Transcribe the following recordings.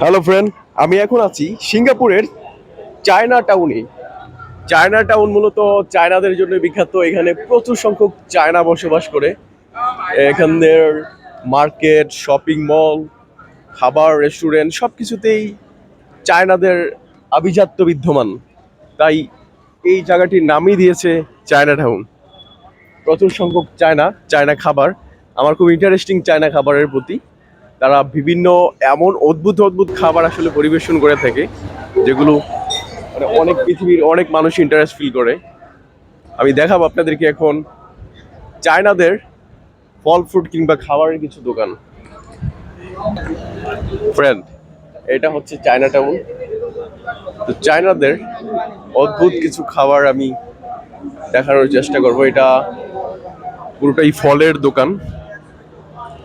Hello friend আমি এখন আছি সিঙ্গাপুরের চায়না টাউনে চায়না টাউন মূলত চায়নাদের জন্য বিখ্যাত। এখানে প্রচুর সংখ্যক চায়না বসবাস করে। এখানের মার্কেট শপিং মল খাবার রেস্টুরেন্ট সব কিছুতেই চায়নাদের আভিজাত্য বিদ্যমান। তাই এই জায়গাটির নামই দিয়েছে চায়না টাউন প্রচুর সংখ্যক চায়না চায়না খাবার। আমার খুব ইন্টারেস্টিং চায়না খাবারের প্রতি। তারা বিভিন্ন এমন অদ্ভুত অদ্ভুত খাবার আসলে পরিবেশন করে থাকে, যেগুলো মানে অনেক পৃথিবীর অনেক মানুষ ইন্টারেস্ট ফিল করে। আমি দেখাবো আপনাদেরকে এখন চায়নাদের ফল ফ্রুট কিংবা খাবারের কিছু দোকান। ফ্রেন্ড এটা হচ্ছে চায়না টাউন তো চায়নাদের অদ্ভুত কিছু খাবার আমি দেখানোর চেষ্টা করব। এটা পুরোটাই ফলের দোকান।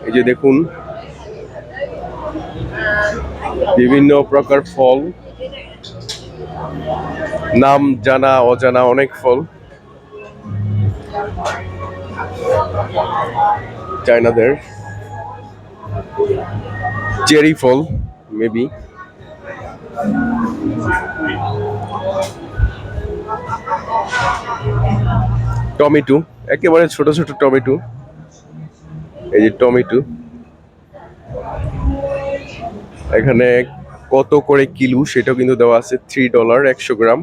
এই যে দেখুন বিভিন্ন প্রকার ফল। নাম জানা, অজানা অনেক ফল। চায়নাদের। চেরি ফল, মেবি। টমেটো, একেবারে ছোট ছোট টমেটো। এই যে টমেটো। এখানে কত করে কিলো সেটাও কিন্তু দেওয়া আছে থ্রি ডলার একশো গ্রাম।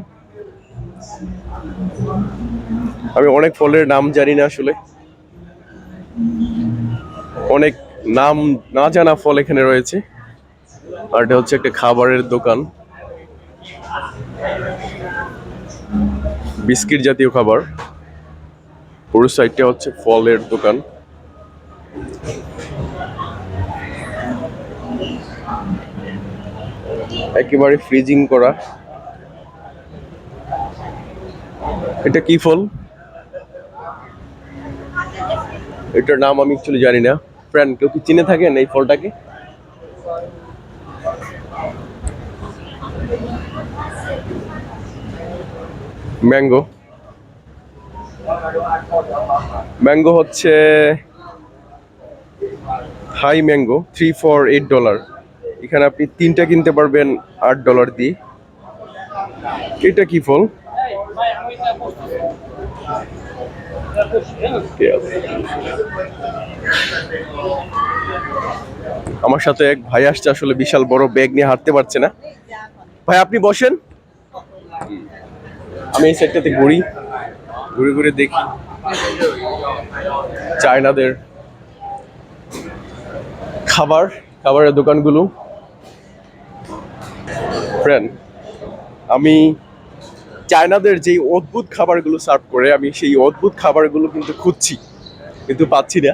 আমি অনেক ফলের নাম জানি না আসলে। অনেক নাম না জানা ফল এখানে রয়েছে। আর এটা হচ্ছে একটা খাবারের দোকান। বিস্কিট জাতীয় খাবার। পুরো সাইডটা হচ্ছে ফলের দোকান। একেবারে ফ্রিজিং করা। এটা কি ফল? এটার নাম আমি অ্যাকচুয়ালি জানি না। ফ্রেন্ড কেউ কি চিনে থাকেন এই ফলটাকে? ম্যাঙ্গো ম্যাঙ্গো হচ্ছে hi mango three for eight dollar এখানে আপনি তিনটা কিনতে পারবেন আট ডলার দিয়ে। এটা কি ফল? আমার সাথে এক ভাই আসছে, আসলে বিশাল বড় ব্যাগ নিয়ে হাঁটতে পারছে না। ভাই, আপনি বসেন। আমি এই সাইডটাতে ঘুরি। ঘুরে ঘুরে দেখি। চায়নাদের খাবার, খাবারের দোকানগুলো। ফ্রেন্ড আমি চায়নাদের যেই অদ্ভুত খাবারগুলো সার্ভ করে, আমি সেই অদ্ভুত খাবারগুলো কিন্তু খুঁজছি, কিন্তু পাচ্ছি না।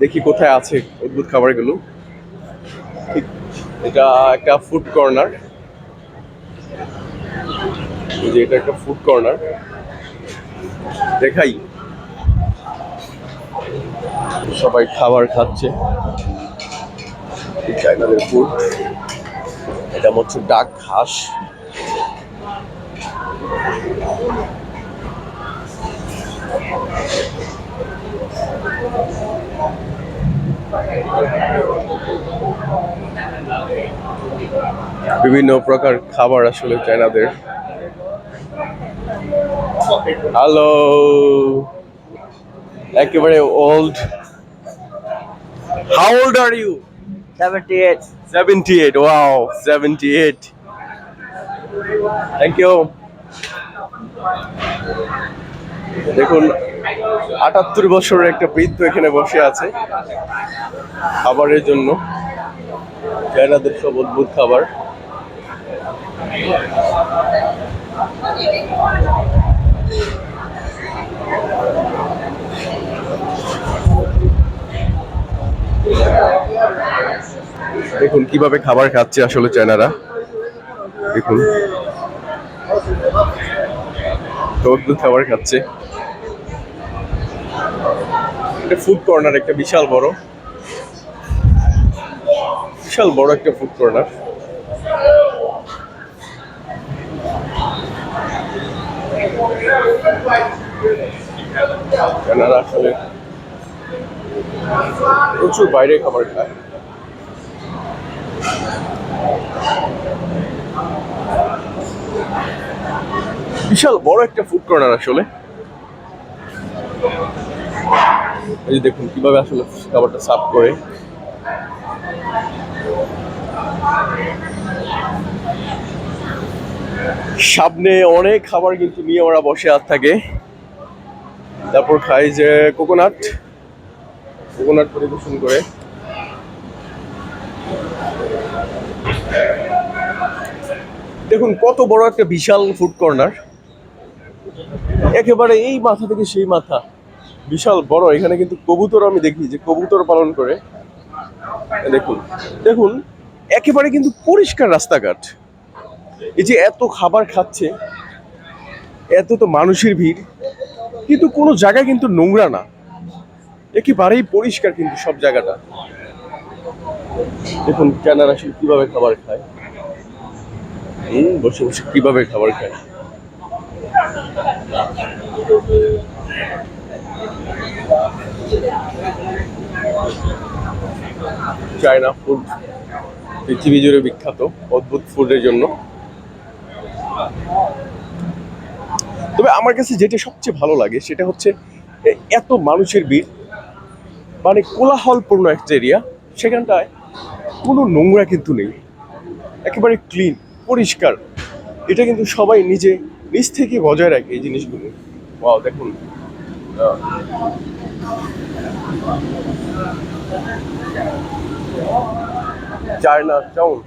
দেখি কোথায় আছে অদ্ভুত খাবারগুলো। এটা একটা ফুড কর্নার যে এটা একটা ফুড কর্নার দেখাই। সবাই খাবার খাচ্ছে। চায়নাদের ফুড এটা হচ্ছে ডাক ঘাস বিভিন্ন প্রকার খাবার আসলে চায়নাদের। হ্যালো একেবারে old how old are you 78. 78 wow. 78 thank you দেখুন, আটাত্তর বছরের একটা বৃদ্ধ এখানে বসে আছে খাবারের জন্য। চায়নাদের সব অদ্ভুত খাবার। দেখুন, কীভাবে খাবার খাচ্ছে আসলে চায়নারা দেখুন। খাবার খাচ্ছে। এটা ফুড কর্নার একটা বিশাল বড়। বিশাল বড় একটা ফুড কর্নার আসলে প্রচুর বাইরে খাবার খায়। বিশাল বড় একটা ফুড কর্নার আসলে। এই দেখুন কীভাবে আসলে খাবারটা সাফ করে। সামনে অনেক খাবার কিন্তু নিয়ে ওরা বসে আর থাকে। তারপর খাই যে কোকোনাট কোকোনাট পরিবেশন করে। দেখুন, কত বড় একটা বিশাল ফুড কর্নার একেবারে এই মাথা থেকে সেই মাথা। বিশাল বড়, এখানে কিন্তু কবুতর আমি দেখি, যে কবুতর পালন করে। দেখুন দেখুন, একেবারে কিন্তু পরিষ্কার রাস্তাঘাট। এই যে এত খাবার খাচ্ছে, এত তো মানুষের ভিড়, কিন্তু কোনো জায়গায় কিন্তু নোংরা না। একেবারেই পরিষ্কার কিন্তু সব জায়গাটা। দেখুন চায়নার আসলে কীভাবে খাবার খায়? বসে বসে কীভাবে খাবার খায়? চায়না ফুড, পৃথিবী জুড়ে বিখ্যাত অদ্ভুত ফুডের জন্য। তবে আমার কাছে যেটা সবচেয়ে ভালো লাগে, সেটা হচ্ছে এত মানুষের ভিড় মানে কোলাহলপূর্ণ একটা এরিয়া সেখানটায় কোনো নোংরা কিন্তু নেই। একেবারে ক্লিন পরিষ্কার। এটা কিন্তু সবাই নিজে, নিজ থেকে বজায় রাখে এই জিনিসগুলো। ওয়াও দেখুন। চায়না টাউন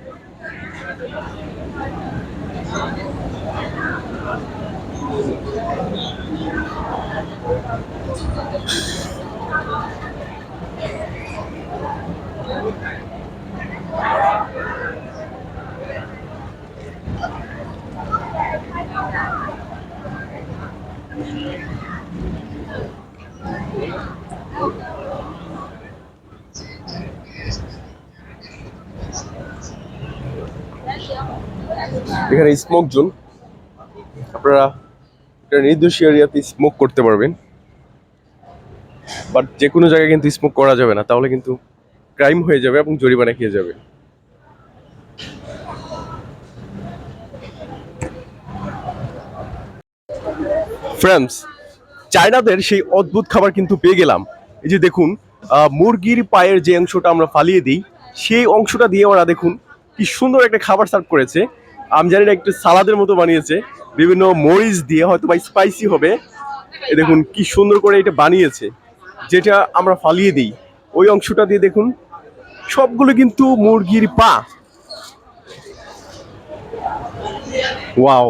এখানে স্মোক জোন আপনারা একটা নির্দিষ্ট এরিয়াতে স্মোক করতে পারবেন। বাট যে কোনো জায়গায় কিন্তু স্মোক করা যাবে না, তাহলে কিন্তু ক্রাইম হয়ে যাবে এবং জরিমানা খেয়ে যাবে। ফ্রেন্ডস চায়নাদের সেই অদ্ভুত খাবার কিন্তু পেয়ে গেলাম। এই যে দেখুন মুরগির পায়ের যে অংশটা আমরা ফালিয়ে দিই, সেই অংশটা দিয়ে ওরা দেখুন কি সুন্দর একটা খাবার সার্ভ করেছে। আমি জানি না, একটু সালাদের মতো বানিয়েছে। বিভিন্ন মরিচ দিয়ে হয়তো বা স্পাইসি হবে। দেখুন কি সুন্দর করে এটা বানিয়েছে। যেটা আমরা ফালিয়ে দিই। ওই অংশটা দিয়ে দেখুন, সবগুলো কিন্তু মুরগির পা। ওয়াও